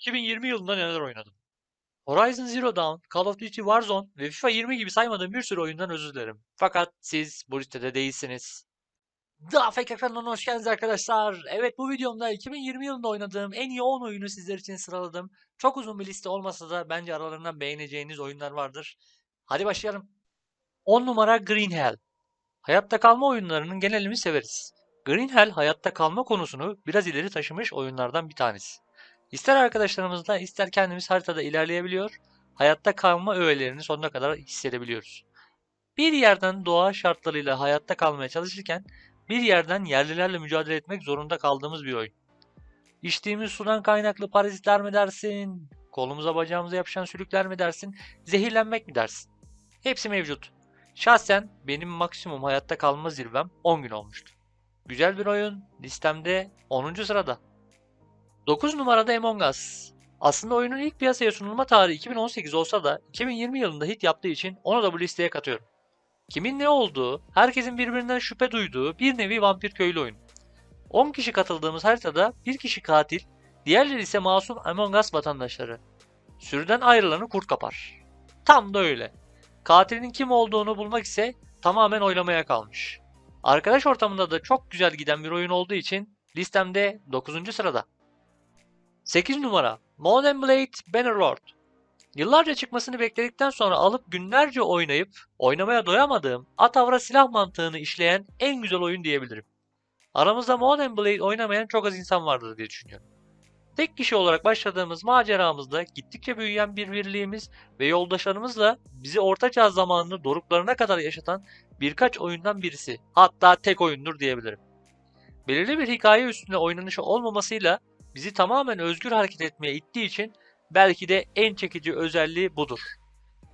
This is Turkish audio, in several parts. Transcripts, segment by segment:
2020 yılında neler oynadım? Horizon Zero Dawn, Call of Duty Warzone ve FIFA 20 gibi saymadığım bir sürü oyundan özür dilerim. Fakat siz bu listede değilsiniz. Daha Fake ekranından hoş geldiniz arkadaşlar. Evet bu videomda 2020 yılında oynadığım en iyi 10 oyunu sizler için sıraladım. Çok uzun bir liste olmasa da bence aralarından beğeneceğiniz oyunlar vardır. Hadi başlayalım. 10 numara Green Hell. Hayatta kalma oyunlarının genelini severiz. Green Hell hayatta kalma konusunu biraz ileri taşımış oyunlardan bir tanesi. İster arkadaşlarımızla ister kendimiz haritada ilerleyebiliyor, hayatta kalma öğelerini sonuna kadar hissedebiliyoruz. Bir yerden doğa şartlarıyla hayatta kalmaya çalışırken bir yerden yerlilerle mücadele etmek zorunda kaldığımız bir oyun. İçtiğimiz sudan kaynaklı parazitler mi dersin, kolumuza bacağımıza yapışan sülükler mi dersin, zehirlenmek mi dersin? Hepsi mevcut. Şahsen benim maksimum hayatta kalma zirvem 10 gün olmuştu. Güzel bir oyun, listemde 10. sırada. 9 numarada Among Us. Aslında oyunun ilk piyasaya sunulma tarihi 2018 olsa da 2020 yılında hit yaptığı için onu da bu listeye katıyorum. Kimin ne olduğu, herkesin birbirinden şüphe duyduğu bir nevi vampir köylü oyunu. 10 kişi katıldığımız haritada bir kişi katil, diğerleri ise masum Among Us vatandaşları. Sürüden ayrılanı kurt kapar. Tam da öyle. Katilin kim olduğunu bulmak ise tamamen oylamaya kalmış. Arkadaş ortamında da çok güzel giden bir oyun olduğu için listemde 9. sırada. 8 numara and Blade Bannerlord. Yıllarca çıkmasını bekledikten sonra alıp günlerce oynayıp oynamaya doyamadığım Atavra silah mantığını işleyen en güzel oyun diyebilirim. Aramızda and Blade oynamayan çok az insan vardır diye düşünüyorum. Tek kişi olarak başladığımız maceramızda gittikçe büyüyen bir birliğimiz ve yoldaşlarımızla bizi ortaçağ zamanını doruklarına kadar yaşatan birkaç oyundan birisi. Hatta tek oyundur diyebilirim. Belirli bir hikaye üstünde oynanışı olmamasıyla bizi tamamen özgür hareket etmeye ittiği için belki de en çekici özelliği budur.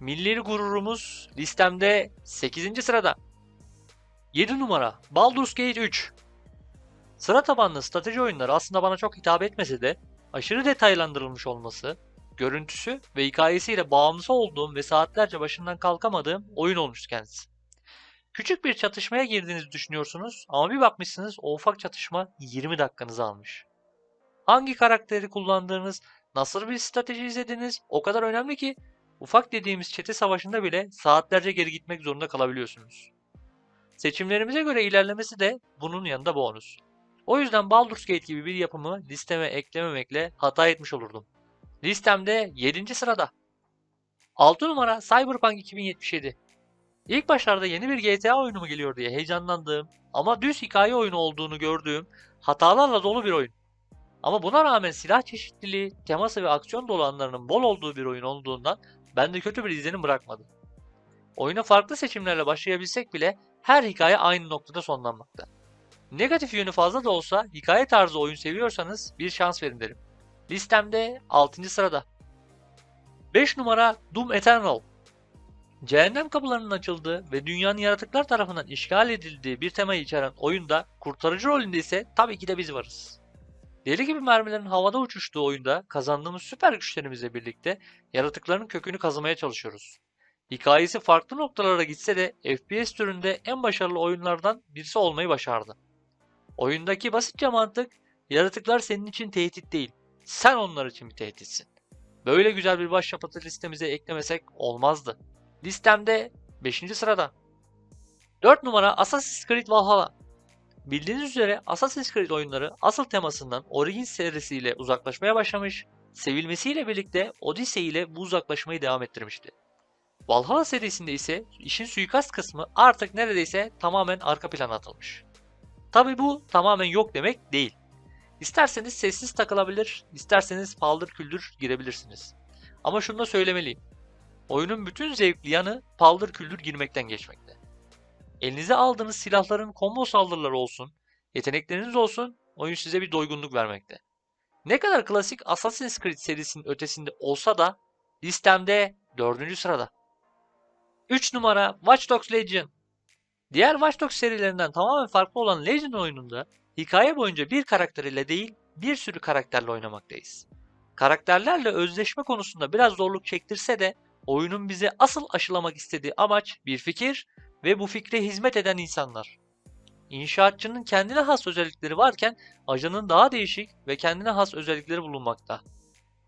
Milli gururumuz listemde 8. sırada. 7 numara Baldur's Gate 3 Sıra tabanlı strateji oyunları aslında bana çok hitap etmese de aşırı detaylandırılmış olması, görüntüsü ve hikayesiyle bağımlısı olduğum ve saatlerce başından kalkamadığım oyun olmuş kendisi. Küçük bir çatışmaya girdiğinizi düşünüyorsunuz ama bir bakmışsınız o ufak çatışma 20 dakikanızı almış. Hangi karakteri kullandığınız, nasıl bir strateji izlediğiniz o kadar önemli ki ufak dediğimiz çete savaşında bile saatlerce geri gitmek zorunda kalabiliyorsunuz. Seçimlerimize göre ilerlemesi de bunun yanında bonus. O yüzden Baldur's Gate gibi bir yapımı listeme eklememekle hata etmiş olurdum. Listemde 7. sırada. 6 numara Cyberpunk 2077. İlk başlarda yeni bir GTA oyunu mu geliyor diye heyecanlandığım ama düz hikaye oyunu olduğunu gördüğüm hatalarla dolu bir oyun. Ama buna rağmen silah çeşitliliği, teması ve aksiyon dolu anlarının bol olduğu bir oyun olduğundan bende kötü bir izlenim bırakmadı. Oyuna farklı seçimlerle başlayabilsek bile her hikaye aynı noktada sonlanmakta. Negatif yönü fazla da olsa hikaye tarzı oyun seviyorsanız bir şans verin derim. Listemde 6. sırada. 5 numara Doom Eternal. Cehennem kapılarının açıldığı ve dünyanın yaratıklar tarafından işgal edildiği bir temayı içeren oyunda kurtarıcı rolünde ise tabii ki de biz varız. Deli gibi mermilerin havada uçuştuğu oyunda kazandığımız süper güçlerimizle birlikte yaratıkların kökünü kazımaya çalışıyoruz. Hikayesi farklı noktalara gitse de FPS türünde en başarılı oyunlardan birisi olmayı başardı. Oyundaki basitçe mantık, yaratıklar senin için tehdit değil, sen onlar için bir tehditsin. Böyle güzel bir başyapıtı listemize eklemesek olmazdı. Listemde 5. sırada. 4 numara Assassin's Creed Valhalla. Bildiğiniz üzere Assassin's Creed oyunları asıl temasından Origins serisiyle uzaklaşmaya başlamış, sevilmesiyle birlikte Odyssey ile bu uzaklaşmayı devam ettirmişti. Valhalla serisinde ise işin suikast kısmı artık neredeyse tamamen arka plana atılmış. Tabi bu tamamen yok demek değil. İsterseniz sessiz takılabilir, isterseniz paldır küldür girebilirsiniz. Ama şunu da söylemeliyim. Oyunun bütün zevkli yanı paldır küldür girmekten geçmekte. Elinize aldığınız silahların combo saldırıları olsun, yetenekleriniz olsun, oyun size bir doygunluk vermekte. Ne kadar klasik Assassin's Creed serisinin ötesinde olsa da listemde 4. sırada. 3 numara Watch Dogs Legion. Diğer Watch Dogs serilerinden tamamen farklı olan Legion oyununda hikaye boyunca bir karakter ile değil bir sürü karakterle oynamaktayız. Karakterlerle özleşme konusunda biraz zorluk çektirse de oyunun bize asıl aşılamak istediği amaç bir fikir ve bu fikre hizmet eden insanlar. İnşaatçının kendine has özellikleri varken ajanın daha değişik ve kendine has özellikleri bulunmakta.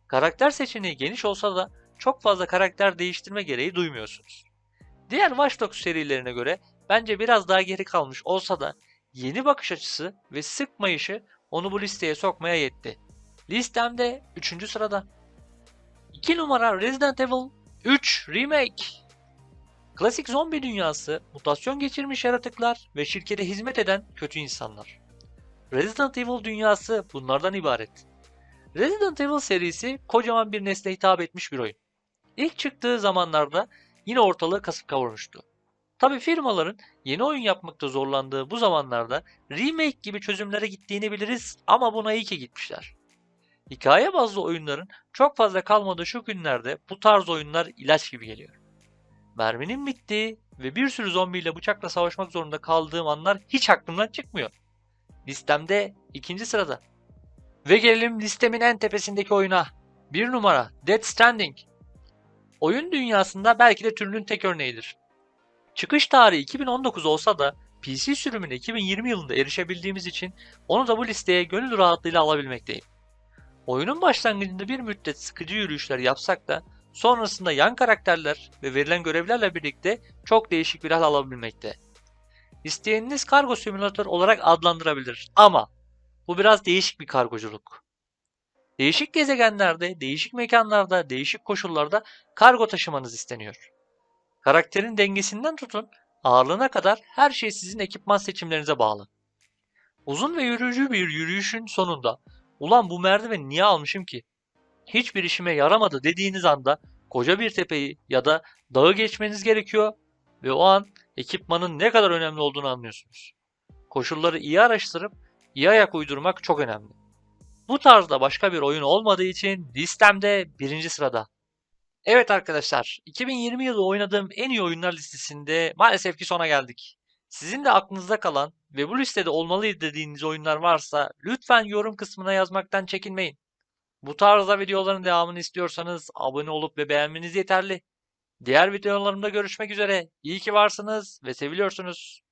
Karakter seçeneği geniş olsa da çok fazla karakter değiştirme gereği duymuyorsunuz. Diğer Watch Dogs serilerine göre bence biraz daha geri kalmış olsa da yeni bakış açısı ve sıkmayışı onu bu listeye sokmaya yetti. Listemde 3. sırada. 2 numara Resident Evil 3 Remake. Klasik zombi dünyası, mutasyon geçirmiş yaratıklar ve şirkete hizmet eden kötü insanlar. Resident Evil dünyası bunlardan ibaret. Resident Evil serisi kocaman bir nesle hitap etmiş bir oyun. İlk çıktığı zamanlarda yine ortalığı kasıp kavurmuştu. Tabi firmaların yeni oyun yapmakta zorlandığı bu zamanlarda remake gibi çözümlere gittiğini biliriz ama buna iyi ki gitmişler. Hikaye bazlı oyunların çok fazla kalmadığı şu günlerde bu tarz oyunlar ilaç gibi geliyor. Merminin bittiği ve bir sürü zombiyle bıçakla savaşmak zorunda kaldığım anlar hiç aklımdan çıkmıyor. Listemde ikinci sırada. Ve gelelim listemin en tepesindeki oyuna. Bir numara Dead Stranding. Oyun dünyasında belki de türünün tek örneğidir. Çıkış tarihi 2019 olsa da PC sürümüne 2020 yılında erişebildiğimiz için onu da bu listeye gönül rahatlığıyla alabilmekteyim. Oyunun başlangıcında bir müddet sıkıcı yürüyüşler yapsak da sonrasında yan karakterler ve verilen görevlerle birlikte çok değişik bir hal alabilmekte. İsteyeniniz kargo simülatör olarak adlandırabilir ama bu biraz değişik bir kargoculuk. Değişik gezegenlerde, değişik mekanlarda, değişik koşullarda kargo taşımanız isteniyor. Karakterin dengesinden tutun, ağırlığına kadar her şey sizin ekipman seçimlerinize bağlı. Uzun ve yürüyücü bir yürüyüşün sonunda ulan bu merdiveni niye almışım ki? Hiçbir işime yaramadı dediğiniz anda koca bir tepeyi ya da dağı geçmeniz gerekiyor ve o an ekipmanın ne kadar önemli olduğunu anlıyorsunuz. Koşulları iyi araştırıp iyi ayak uydurmak çok önemli. Bu tarzda başka bir oyun olmadığı için listemde birinci sırada. Evet arkadaşlar, 2020 yılı oynadığım en iyi oyunlar listesinde maalesef ki sona geldik. Sizin de aklınızda kalan ve bu listede olmalıydı dediğiniz oyunlar varsa lütfen yorum kısmına yazmaktan çekinmeyin. Bu tarzda videoların devamını istiyorsanız abone olup ve beğenmeniz yeterli. Diğer videolarımda görüşmek üzere. İyi ki varsınız ve seviliyorsunuz.